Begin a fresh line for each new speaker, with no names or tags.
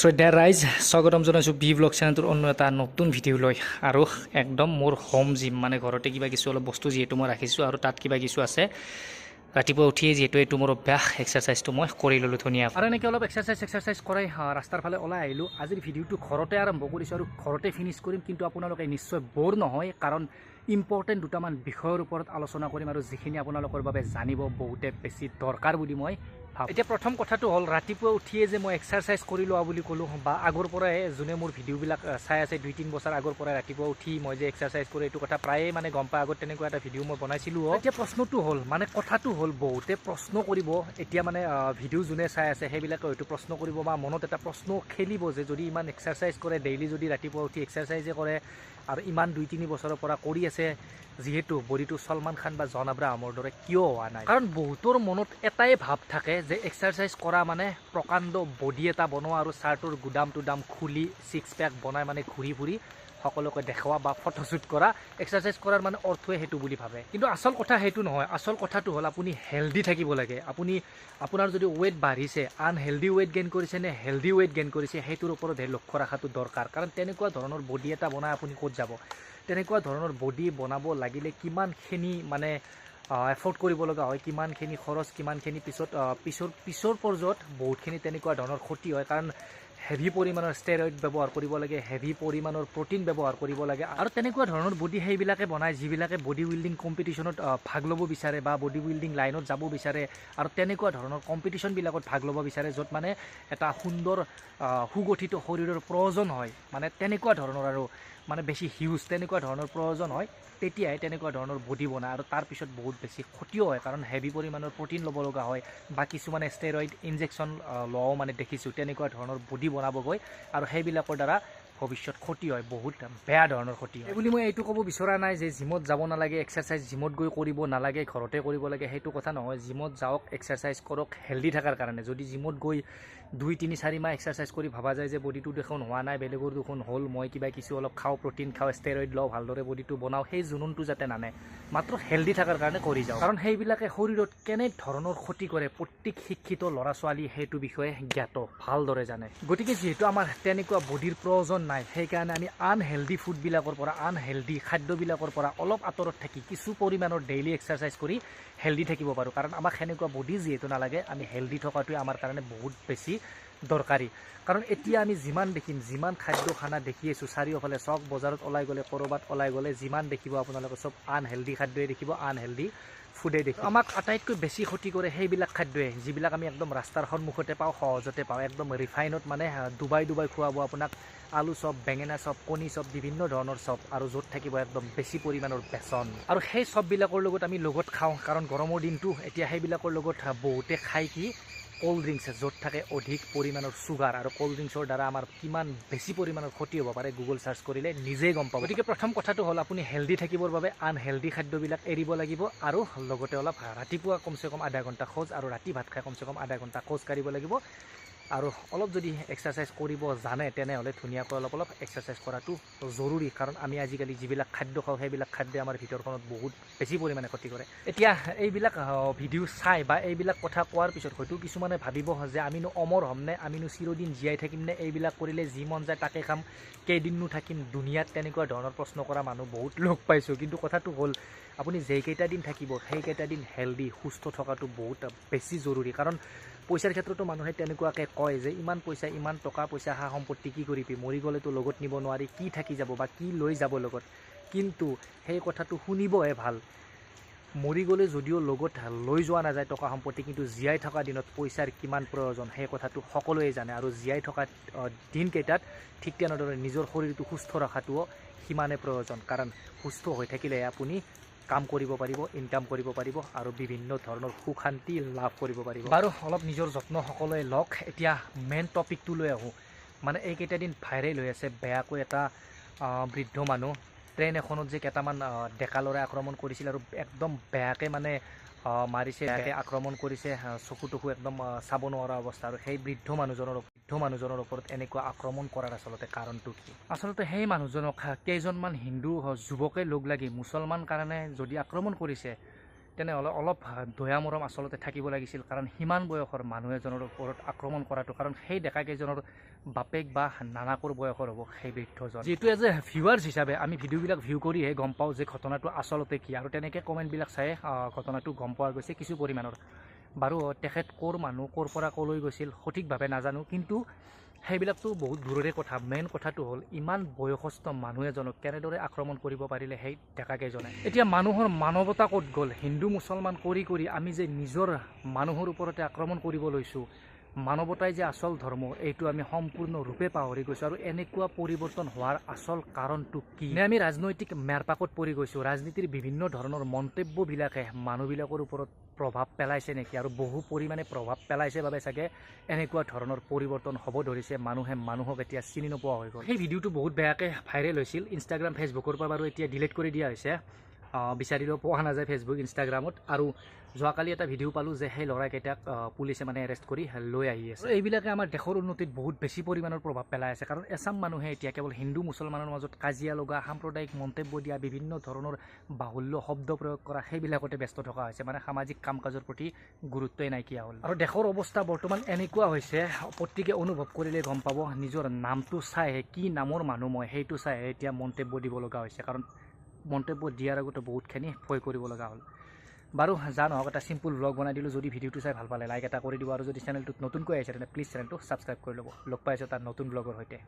শ্ৰদ্ধা ৰাইজ স্বাগতম জনাইছোঁ বি ব্লগ চেনেলটোৰ অন্য এটা নতুন ভিডিঅ' লৈ। আৰু একদম মোৰ হোম জিম মানে ঘৰতে কিবা কিছু অলপ বস্তু যিহেতু মই ৰাখিছোঁ আৰু তাত কিবা কিছু আছে। ৰাতিপুৱা উঠিয়ে যিহেতু এইটো মোৰ অভ্যাস এক্সাৰচাইজটো মই কৰি ল'লোঁ ধুনীয়া। আৰু এনেকৈ অলপ এক্সাৰচাইজ এক্সাৰচাইজ কৰাই ৰাস্তাৰ ফালে ওলাই আহিলোঁ। আজিৰ ভিডিঅ'টো ঘৰতে আৰম্ভ কৰিছোঁ আৰু ঘৰতে ফিনিছ কৰিম কিন্তু আপোনালোকে নিশ্চয় ব'ৰ নহয় কাৰণ ইম্পৰ্টেণ্ট দুটামান বিষয়ৰ ওপৰত আলোচনা কৰিম আৰু যিখিনি আপোনালোকৰ বাবে জানিব বহুতে বেছি দৰকাৰ বুলি মই ভাবোঁ। এতিয়া প্ৰথম কথাটো হ'ল ৰাতিপুৱা উঠিয়ে যে মই এক্সাৰচাইজ কৰি লোৱা বুলি ক'লোঁ বা আগৰ পৰাই যোনে মোৰ ভিডিঅ'বিলাক চাই আছে দুই তিনি বছৰ আগৰ পৰাই ৰাতিপুৱা উঠি মই যে এক্সাৰচাইজ কৰোঁ এইটো কথা প্ৰায়ে মানে গম পাই আগত তেনেকুৱা এটা ভিডিঅ' মই বনাইছিলোঁ এতিয়া প্ৰশ্নটো হ'ল মানে কথাটো হ'ল বহুতে প্ৰশ্ন কৰিব এতিয়া মানে ভিডিঅ' যোনে চাই আছে সেইবিলাকে হয়তো প্ৰশ্ন কৰিব বা মনত এটা প্ৰশ্ন খেলিব যে যদি ইমান এক্সাৰচাইজ কৰে ডেইলি যদি ৰাতিপুৱা উঠি এক্সাৰচাইজে কৰে আৰু ইমান দুই তিনি বছৰৰ পৰা কৰি আছে যিহেতু বডিটো সলমান খান বা জন আব্ৰাহামৰ দৰে কিয় হোৱা নাই? কাৰণ বহুতৰ মনত এটাই ভাৱ থাকে যে এক্সাৰচাইজ কৰা মানে প্ৰকাণ্ড বডি এটা বনোৱা আৰু চাৰ্টৰ গুদাম টুদাম খুলি ছিক্স পেক বনাই মানে ঘূৰি ফুৰি সকলোকে দেখুওৱা বা ফটোশ্বুট কৰা এক্সাৰচাইজ কৰাৰ মানে অৰ্থই সেইটো বুলি ভাবে। কিন্তু আচল কথা সেইটো নহয়। আচল কথাটো হ'ল আপুনি হেল্ডি থাকিব লাগে। আপুনি আপোনাৰ যদি ৱেইট বাঢ়িছে আনহেল্ডি ৱেইট গেইন কৰিছে নে হেল্ডি ৱেইট গেইন কৰিছে সেইটোৰ ওপৰতহে লক্ষ্য ৰখাটো দৰকাৰ। কাৰণ তেনেকুৱা ধৰণৰ বডি এটা বনাই আপুনি ক'ত যাব? তেনেকুৱা ধৰণৰ বডি বনাব লাগিলে কিমানখিনি মানে এফৰ্ড কৰিব লগা হয় কিমানখিনি খৰচ কিমানখিনি পিছত পিছৰ পিছৰ পৰ্যায়ত বহুতখিনি তেনেকুৱা ধৰণৰ ক্ষতি হয়। কাৰণ হেভি পৰিমাণৰ ষ্টেৰইড ব্যৱহাৰ কৰিব লাগে হেভি পৰিমাণৰ প্ৰটিন ব্যৱহাৰ কৰিব লাগে আৰু তেনেকুৱা ধৰণৰ বডি সেইবিলাকে বনায় যিবিলাকে বডি বিল্ডিং কম্পিটিশ্যনত ভাগ ল'ব বিচাৰে বা বডি বিল্ডিং লাইনত যাব বিচাৰে আৰু তেনেকুৱা ধৰণৰ কম্পিটিশ্যনবিলাকত ভাগ ল'ব বিচাৰে য'ত মানে এটা সুন্দৰ সুগঠিত শৰীৰৰ প্ৰয়োজন হয়। মানে তেনেকুৱা ধৰণৰ আৰু। মানে বেছি হিউজ তেনেকুৱা ধৰণৰ প্ৰয়োজন হয় তেতিয়াহে তেনেকুৱা ধৰণৰ বডি বনায় আৰু তাৰপিছত বহুত বেছি ক্ষতিও হয় কাৰণ হেভি পৰিমাণৰ প্ৰটিন ল'ব লগা হয় বা কিছুমানে ষ্টেৰইড ইনজেকশ্যন লোৱাও মানে দেখিছোঁ তেনেকুৱা ধৰণৰ বডি বনাবগৈ আৰু সেইবিলাকৰ দ্বাৰা ভৱিষ্যত ক্ষতি হয়, বহুত বেয়া ধৰণৰ ক্ষতি হয়। বুলি মই এইটো ক'ব বিচৰা নাই যে জিমত যাব নালাগে এক্সাৰচাইজ জিমত গৈ কৰিব নালাগে, ঘৰতে কৰিব লাগে, সেইটো কথা নহয়। জিমত যাওক এক্সাৰচাইজ কৰক হেল্ডি থকাৰ কাৰণে। যদি জিমত গৈ দুই, তিনি, চাৰি মাহ এক্সাৰচাইজ কৰি ভাবা যায় যে বডিটো দেখোন হোৱা নাই, বেলেগৰ দেখোন হ'ল, মই কিবা কিছু অলপ খাওঁ প্ৰটিন খাওঁ ষ্টেৰইড লওঁ, ভালদৰে বডিটো বনাওঁ, সেই জুনুনটো যাতে নানে। মাত্ৰ হেল্ডি থকাৰ কাৰণে কৰি যাওঁ কাৰণ সেইবিলাকে শৰীৰত কেনে ধৰণৰ ক্ষতি কৰে, প্ৰত্যেক শিক্ষিত ল'ৰা ছোৱালী সেইটো বিষয়ে জ্ঞাত, ভালদৰে জানে। গতিকে যিহেতু আমাৰ তেনেকুৱা বডিৰ প্ৰয়োজন নাই সেইকাৰণে আমি আনহেল্ডি ফুডবিলাকৰ পৰা আনহেল্ডি খাদ্যবিলাকৰ পৰা অলপ আঁতৰত থাকি কিছু পৰিমাণৰ ডেইলি এক্সাৰচাইজ কৰি হেল্ডি থাকিব পাৰোঁ। কাৰণ আমাক সেনেকুৱা বডি যিহেতু নালাগে আমি হেল্ডি থকাটোৱে আমাৰ কাৰণে বহুত বেছি দৰকাৰী। কাৰণ এতিয়া আমি যিমান দেখিম যিমান খাদ্য খানা দেখি আছোঁ চাৰিওফালে চক বজাৰত ওলাই গ'লে ক'ৰবাত ওলাই গ'লে যিমান দেখিব আপোনালোকে চব আনহেল্ডি খাদ্যই দেখিব আনহেল্ডি ফুডেই দেখিব। আমাক আটাইতকৈ বেছি ক্ষতি কৰে সেইবিলাক খাদ্যই যিবিলাক আমি একদম ৰাস্তাৰ সন্মুখতে পাওঁ সহজতে পাওঁ। একদম ৰিফাইনত মানে ডুবাই ডুবাই খুৱাব আপোনাক আলু চপ বেঙেনা চপ কণী চপ বিভিন্ন ধৰণৰ চপ আৰু য'ত থাকিব একদম বেছি পৰিমাণৰ বেচন। আৰু সেই চপবিলাকৰ লগত আমি লগত খাওঁ কাৰণ গৰমৰ দিনটো এতিয়া সেইবিলাকৰ লগত বহুতে খাই কি ক'ল্ড ড্ৰিংকছ য'ত থাকে অধিক পৰিমাণৰ চুগাৰ আৰু ক'ল্ড ড্ৰিংকছৰ দ্বাৰা আমাৰ কিমান বেছি পৰিমাণৰ ক্ষতি হ'ব পাৰে গুগল চাৰ্চ কৰিলে নিজেই গম পাব গতিকে প্ৰথম কথাটো হ'ল আপুনি হেল্ডি থাকিবৰ বাবে আনহেল্ডি খাদ্যবিলাক এৰিব লাগিব আৰু লগতে অলপ ৰাতিপুৱা কমচে কম আধা ঘণ্টা খোজ আৰু ৰাতি ভাত খাই কমচে কম আধা ঘণ্টা খোজ কাঢ়িব লাগিব। আৰু অলপ যদি এক্সাৰচাইজ কৰিব জানে তেনেহ'লে ধুনীয়াকৈ অলপ অলপ এক্সাৰচাইজ কৰাটো জৰুৰী। কাৰণ আমি আজিকালি যিবিলাক খাদ্য খাওঁ সেইবিলাক খাদ্যই আমাৰ ভিতৰখনত বহুত বেছি পৰিমাণে ক্ষতি কৰে। এতিয়া এইবিলাক ভিডিঅ' চাই বা এইবিলাক কথা কোৱাৰ পিছত হয়তো কিছুমানে ভাবিব যে আমিনো অমৰ হ'মনে আমিনো চিৰদিন জীয়াই থাকিমনে এইবিলাক কৰিলে যি মন যায় তাকে খাম কেইদিননো থাকিম দুনিয়াত তেনেকুৱা ধৰণৰ প্ৰশ্ন কৰা মানুহ বহুত লগ পাইছোঁ। কিন্তু কথাটো হ'ল আপুনি যেইকেইটা দিন থাকিব সেইকেইটা দিন হেল্ডি সুস্থ থকাটো বহুত বেছি জৰুৰী। কাৰণ পইচাৰ ক্ষেত্ৰতো মানুহে তেনেকুৱাকৈ কয় যে ইমান পইচা ইমান টকা পইচা সা সম্পত্তি কি কৰিবি? মৰি গ'লেতো লগত নিব নোৱাৰি কি থাকি যাব বা কি লৈ যাব লগত? কিন্তু সেই কথাটো শুনিবহে ভাল। মৰি গ'লে যদিও লগত লৈ যোৱা নাযায় টকা সম্পত্তি কিন্তু জীয়াই থকা দিনত পইচাৰ কিমান প্ৰয়োজন সেই কথাটো সকলোৱে জানে। আৰু জীয়াই থকা দিনকেইটাত ঠিক তেনেদৰে নিজৰ শৰীৰটো সুস্থ ৰখাটোও সিমানে প্ৰয়োজন। কাৰণ সুস্থ হৈ থাকিলেহে আপুনি কাম কৰিব পাৰিব ইনকাম কৰিব পাৰিব আৰু বিভিন্ন ধৰণৰ সুখ শান্তি লাভ কৰিব পাৰিব। বাৰু অলপ নিজৰ যত্ন সকলোৱে লওক। এতিয়া মেইন টপিকটো লৈ আহোঁ। মানে এইকেইটা দিন ভাইৰেল হৈ আছে বেয়াকৈ এটা বৃদ্ধ মানুহ। ট্ৰেইন এখনত যে কেইটামান ডেকা ল'ৰাই আক্ৰমণ কৰিছিল আৰু একদম বেয়াকৈ মানে মাৰিছে আক্ৰমণ কৰিছে চকু টকু একদম চাব নোৱাৰা অৱস্থা আৰু সেই বৃদ্ধ মানুহজনৰ বৃদ্ধ মানুহজনৰ ওপৰত এনেকুৱা আক্ৰমণ কৰাৰ আচলতে কাৰণটো কি? আচলতে সেই মানুহজনক কেইজনমান হিন্দু যুৱকে লগ লাগি মুছলমান কাৰণে যদি আক্ৰমণ কৰিছে তেনেহ'লে অলপ দয়া মৰম আচলতে থাকিব লাগিছিল। কাৰণ সিমান বয়সৰ মানুহ এজনৰ ওপৰত আক্ৰমণ কৰাটো কাৰণ সেই ডেকাকেইজনৰ বাপেক বা নানাকৰ বয়সৰ হ'ব সেই বৃদ্ধজন। যিহেতু এজ এ ভিউৱাৰ্ছ হিচাপে আমি ভিডিঅ'বিলাক ভিউ কৰিহে গম পাওঁ যে ঘটনাটো আচলতে কি। আৰু তেনেকৈ কমেণ্টবিলাক চাই ঘটনাটো গম পোৱা গৈছে কিছু পৰিমাণৰ। বাৰু তেখেত ক'ৰ মানুহ ক'ৰ পৰা ক'লৈ গৈছিল সঠিকভাৱে নাজানো। কিন্তু সেইবিলাকতো বহুত দূৰৰে কথা। মেইন কথাটো হ'ল ইমান বয়সস্থ মানুহ এজনক কেনেদৰে আক্ৰমণ কৰিব পাৰিলে সেই ডেকাকেইজনে? এতিয়া মানুহৰ মানৱতা ক'ত গ'ল? হিন্দু মুছলমান কৰি কৰি আমি যে নিজৰ মানুহৰ ওপৰতে আক্ৰমণ কৰিব লৈছোঁ মানৱতাই যে আচল ধৰ্ম এইটো আমি সম্পূৰ্ণৰূপে পাহৰি গৈছোঁ আৰু এনেকুৱা পৰিৱৰ্তন হোৱাৰ আচল কাৰণটো কি? নে আমি ৰাজনৈতিক মেৰপাকত পৰি গৈছোঁ ৰাজনীতিৰ বিভিন্ন ধৰণৰ মন্তব্যবিলাকে মানুহবিলাকৰ ওপৰত প্ৰভাৱ পেলাইছে নেকি? আৰু বহু পৰিমাণে প্ৰভাৱ পেলাইছে বাবে চাগে এনেকুৱা ধৰণৰ পৰিৱৰ্তন হ'ব ধৰিছে মানুহে মানুহক এতিয়া চিনি নোপোৱা হৈ গ'ল। সেই ভিডিঅ'টো বহুত বেয়াকৈ ভাইৰেল হৈছিল ইনষ্টাগ্ৰাম ফেচবুকৰ পৰা বাৰু এতিয়া ডিলিট কৰি দিয়া হৈছে। বিচাৰিলেও পোৱা নাযায় ফেচবুক ইনষ্টাগ্ৰামত আৰু যোৱাকালি এটা ভিডিঅ' পালোঁ যে সেই ল'ৰাকেইটাক পুলিচে মানে এৰেষ্ট কৰি লৈ আহি আছে। এইবিলাকে আমাৰ দেশৰ উন্নতিত বহুত বেছি পৰিমাণৰ প্ৰভাৱ পেলাই আছে। কাৰণ এছাম মানুহে এতিয়া কেৱল হিন্দু মুছলমানৰ মাজত কাজিয়া লগা সাম্প্ৰদায়িক মন্তব্য দিয়া বিভিন্ন ধৰণৰ বাহুল্য শব্দ প্ৰয়োগ কৰা সেইবিলাকতে ব্যস্ত থকা হৈছে। মানে সামাজিক কাম কাজৰ প্ৰতি গুৰুত্বই নাইকিয়া হ'ল। আৰু দেশৰ অৱস্থা বৰ্তমান এনেকুৱা হৈছে প্ৰত্যেকে অনুভৱ কৰিলে গম পাব নিজৰ নামটো চাইহে কি নামৰ মানুহ মই সেইটো চাইহে এতিয়া মন্তব্য দিব লগা হৈছে। কাৰণ মন্তব্য দিয়াৰ আগতে বহুতখিনি ভয় কৰিব লগা হ'ল। বাৰু যা নহওক এটা চিম্পুল ব্লগ বনাই দিলোঁ যদি ভিডিঅ'টো চাই ভাল পালে লাইক এটা কৰি দিব আৰু যদি চেনেলটোত নতুনকৈ আহিছে তেনে প্লিজ চেনেলটো ছাবস্ক্ৰাইব কৰি ল'ব। লগ পাইছোঁ তাৰ নতুন ব্লগৰ সৈতে।